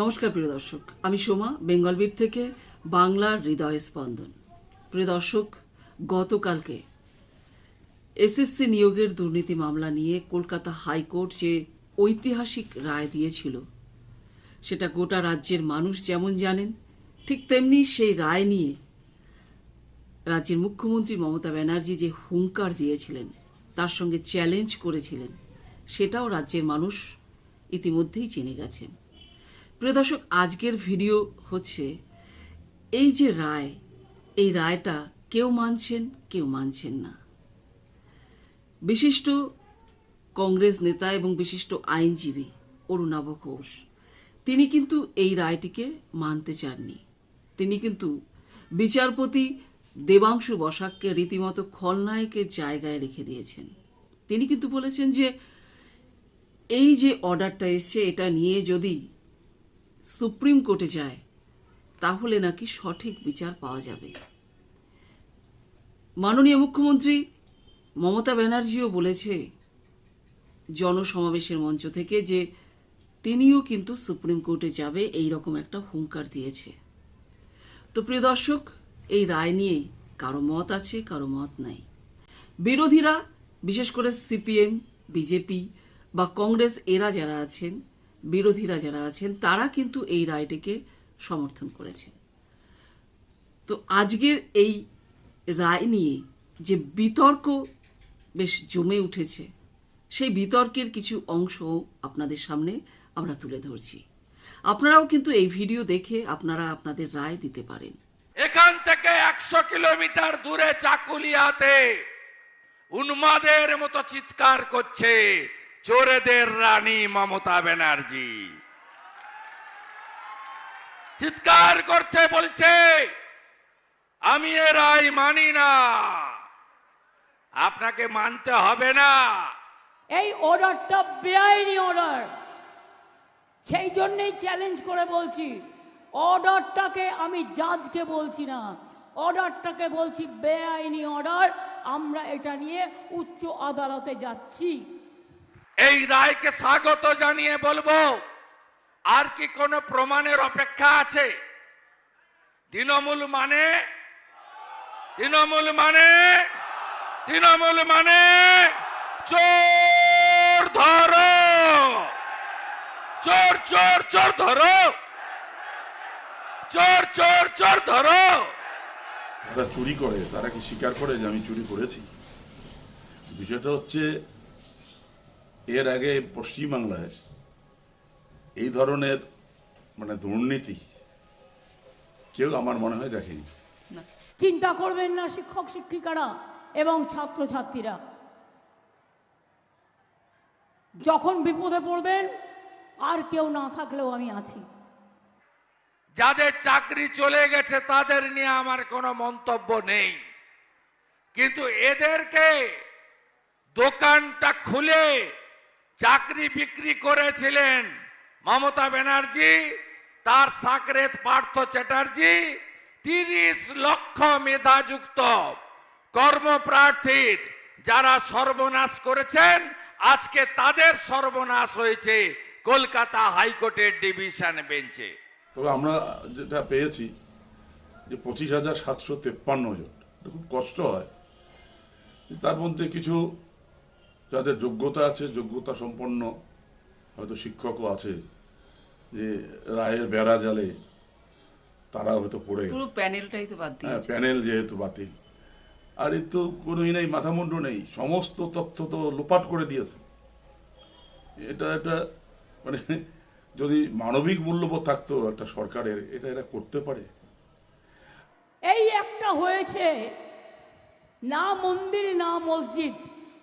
নমস্কার, প্রিয় দর্শক। আমি সোমা বেঙ্গলবীর থেকে বাংলার হৃদয় স্পন্দন। প্রিয় দর্শক, গতকালকে এসএসসি নিয়োগের দুর্নীতি মামলা নিয়ে কলকাতা হাইকোর্ট যে ঐতিহাসিক রায় দিয়েছিল, সেটা গোটা রাজ্যের মানুষ যেমন জানেন, ঠিক তেমনি সেই রায় নিয়ে রাজ্যের মুখ্যমন্ত্রী মমতা ব্যানার্জি যে হুঙ্কার দিয়েছিলেন, তার সঙ্গে চ্যালেঞ্জ করেছিলেন, সেটাও রাজ্যের মানুষ ইতিমধ্যেই জেনে গেছেন। প্রিয় দর্শক, আজকের ভিডিও হচ্ছে এই যে রায়, এই রায়টা কেউ মানছেন কেউ মানছেন না। বিশিষ্ট কংগ্রেস নেতা এবং বিশিষ্ট আইনজীবী অরুণাভ ঘোষ, তিনি কিন্তু এই রায়টিকে মানতে চাননি। তিনি কিন্তু বিচারপতি দেবাংশু বসাককে রীতিমতো খলনায়কের জায়গায় রেখে দিয়েছেন। তিনি কিন্তু বলেছেন যে এই যে অর্ডারটা এসছে, এটা নিয়ে যদি সুপ্রিম কোর্টে যায়, তাহলে নাকি সঠিক বিচার পাওয়া যাবে। মাননীয় মুখ্যমন্ত্রী মমতা ব্যানার্জিও বলেছে জনসমাবেশের মঞ্চ থেকে যে তিনিও কিন্তু সুপ্রিম কোর্টে যাবে, এই রকম একটা হুঙ্কার দিয়েছে। তো প্রিয় দর্শক, এই রায় নিয়ে কারও মত আছে, কারও মত নাই। বিরোধীরা, বিশেষ করে সিপিএম, বিজেপি বা কংগ্রেস, এরা যারা আছেন বিরোধীরা যারা আছেন, তারা কিন্তু এই রায়টিকে সমর্থন করেছেন। তো আজকের এই রায় নিয়ে যে বিতর্ক বেশ জমে উঠেছে, সেই বিতর্কের কিছু অংশ আপনাদের সামনে আমরা তুলে ধরছি। আপনারাও কিন্তু এই ভিডিও দেখে আপনারা আপনাদের রায় দিতে পারেন। এখান থেকে একশো কিলোমিটার দূরে চাকুলিয়াতে উন্মাদের মতো চিৎকার করছে। চোরেদের রানী মমতা ব্যানার্জি। চিৎকার করছে, বলছে, আমি এ রায় মানি না। আপনাকে মানতে হবে না। এই অর্ডারটা বেআইনি অর্ডার সেই জন্যই চ্যালেঞ্জ করে বলছি অর্ডারটাকে আমি জাজকে বলছি না। অর্ডারটাকে বলছি বেআইনি অর্ডার আমরা এটা নিয়ে উচ্চ আদালতে যাচ্ছি। এই রায়কে স্বাগত জানিয়ে বলব, আর কি কোনো প্রমাণের অপেক্ষা আছে? তৃণমূল মানে? তৃণমূল মানে? তৃণমূল মানে? চোর ধরো! চোর চোর চোর ধরো! চোর চোর চোর ধরো! চুরি করে, তারা কি স্বীকার করে যে আমি চুরি করেছি? বিষয়টা হচ্ছে এর আগে পশ্চিমবাংলায় এই ধরনের মানে দুর্নীতি কেউ আমার মনে হয় দেখেনি। চিন্তা করবেন না শিক্ষক শিক্ষিকারা এবং ছাত্রছাত্রীরা। যখন বিপদে পড়বেন আর কেউ না থাকলেও আমি আছি। যাদের চাকরি চলে গেছে তাদের নিয়ে আমার কোনো মন্তব্য নেই। কিন্তু এদেরকে দোকানটা খুলে চাকরি বিক্রি করেছিলেন মমতা ব্যানার্জি, তার সাকরেত পার্থ চ্যাটার্জি, তিরিশ লক্ষ মেধাযুক্ত কর্মপ্রার্থীর যারা সর্বনাশ করেছেন, আজকে তাদের সর্বনাশ হয়েছে কলকাতা হাইকোর্টের ডিভিশন বেঞ্চে। তবে আমরা যেটা পেয়েছি যে পঁচিশ হাজার সাতশো তেপ্পান্ন জন খুব কষ্ট হয়। তার মধ্যে কিছু যাদের যোগ্যতা আছে যোগ্যতা সম্পন্ন হয়তো শিক্ষকও আছে যে রায়ের বেড়া জালে তারা হয়তো পড়ে পুরো প্যানেলটাই তো বাদ হ্যাঁ প্যানেল যেহেতু বাতিল। আর এর তো কোনো ই নেই মাথামুন্ডু নেই সমস্ত তথ্য তো লোপাট করে দিয়েছে। এটা এটা মানে যদি মানবিক মূল্যবোধ থাকতো একটা সরকারের এটা এটা করতে পারে। এই একটা হয়েছে না মন্দির না মসজিদ।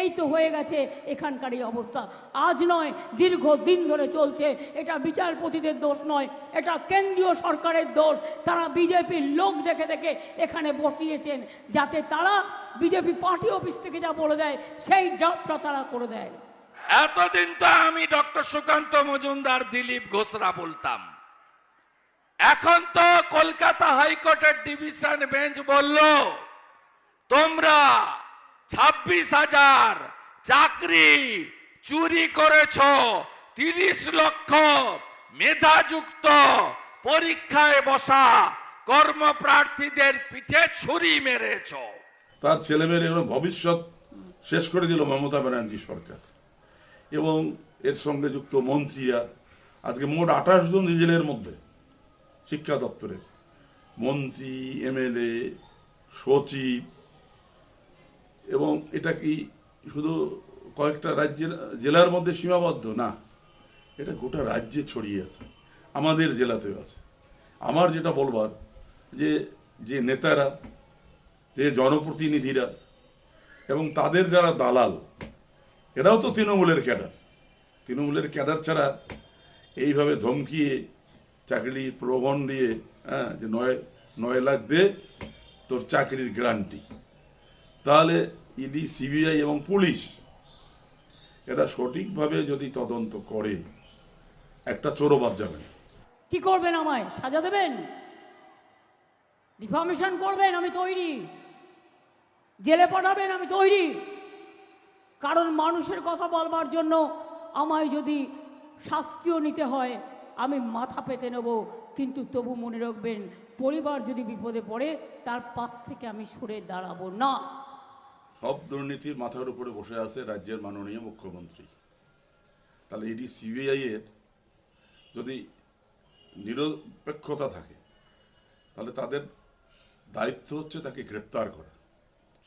এই তো হয়ে গেছে এখানকার এই অবস্থা। আজ নয় দীর্ঘ দিন ধরে চলছে। এটা বিচারপতিদের দোষ নয়, এটা কেন্দ্রীয় সরকারের দোষ। তারা বিজেপির লোক দেখে দেখে এখানে বসিয়েছেন, যাতে তারা বিজেপি পার্টি অফিস থেকে যা বলে দেয়, সেই ড্রাফটটা তারা করে দেয়। এতদিন তো আমি ডক্টর সুকান্ত মজুমদার, দিলীপ ঘোষরা বলতাম। এখন তো কলকাতা হাইকোর্টের ডিভিশন বেঞ্চ বলল, তোমরা ছাব্বিশ হাজার চাকরি চুরি করেছ, তিরিশ লক্ষ মেধাযুক্ত পরীক্ষায় বসা কর্মপ্রার্থীদের পিঠে ছুরি মেরেছ। তার ছেলেমেয়ের ভবিষ্যৎ শেষ করে দিল মমতা ব্যানার্জি সরকার। এবং এর সঙ্গে যুক্ত মন্ত্রীরা, আজকে মোট আঠাশ জন রিজেলের মধ্যে শিক্ষা দপ্তরের মন্ত্রী, এমএলএ, সচিব এবং এটা কি শুধু কয়েকটা রাজ্যের, জেলার মধ্যে সীমাবদ্ধ? না। এটা গোটা রাজ্যে ছড়িয়ে আছে। আমাদের জেলাতেও আছে। আমার যেটা বলবার, যে যে নেতারা, যে জনপ্রতিনিধিরা এবং তাদের যারা দালাল, এরাও তো তৃণমূলের ক্যাডার। তৃণমূলের ক্যাডার ছাড়া এইভাবে ধমকিয়ে, চাকরি প্রলোভন দিয়ে হ্যাঁ যে নয় নয় লাখ দে তোর চাকরির গ্যারান্টি তাহলে ইডি, সিবিআই এবং পুলিশ এটা সঠিকভাবে যদি তদন্ত করে, একটা চোরও বাদ যাবে কি করবেন আমায়? সাজা দেবেন? ডিফার্মেশন করবেন? আমি তৈরি। জেলে পাঠাবেন? আমি তৈরি। কারণ মানুষের কথা বলবার জন্য আমায় যদি শাস্তিও নিতে হয়, আমি মাথা পেতে নেব। কিন্তু তবু মনে রাখবেন, পরিবার যদি বিপদে পড়ে, তার পাশ থেকে আমি সরে দাঁড়াবো না। সব দুর্নীতির মাথার উপরে বসে আছে রাজ্যের মাননীয় মুখ্যমন্ত্রী। তাহলে ইডি সিবিআই এর যদি নিরপেক্ষতা থাকে, তাহলে তাদের দায়িত্ব হচ্ছে তাকে গ্রেপ্তার করা।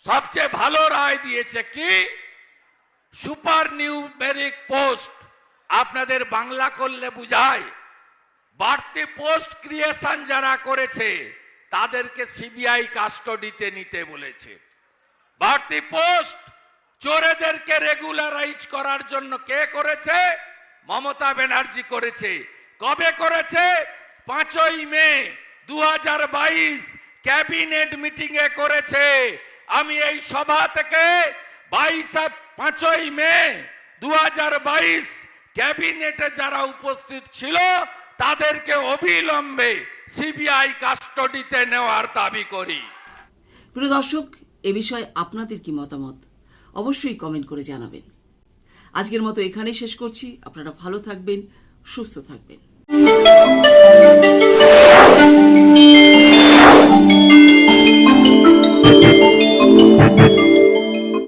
সবচেয়ে ভালো রায় দিয়েছে কি? সুপার নিউমেরিক পোস্ট আপনাদের বাংলা করলে বুঝায়। বাড়তি পোস্ট ক্রিয়েশন যারা করেছে, তাদেরকে সিবিআই কাস্টডিতে নিতে বলেছে। বাড়তি পোস্ট চোরেদেরকে রেগুলারাইজ করার জন্য কে করেছে? মমতা ব্যানার্জি করেছে। কবে করেছে? পাঁচই মে দু হাজার বাইশ ক্যাবিনেট মিটিং এ করেছে। আমি এই সভা থেকে বাইশ পাঁচই মে দু হাজার বাইশ ক্যাবিনেটে যারা উপস্থিত ছিল, তাদেরকে অবিলম্বে সিবিআই কাস্টডিতে নেওয়ার দাবি করি। প্রিয় দর্শক এ বিষয়ে আপনাদের কি মতামত? অবশ্যই কমেন্ট করে জানাবেন। আজকের মতো এখানেই শেষ করছি। আপনারা ভালো থাকবেন, সুস্থ থাকবেন।